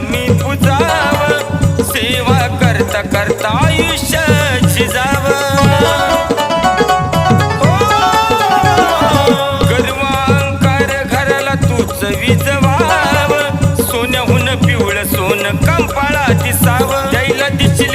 मी पुजाव सेवा करता करता आयुष्य जाव हो, गर्वांकार घराला तूच विजवाव. सोन्याहून पिवळ सोन कंपाळा दिसाव. त्याला दिशील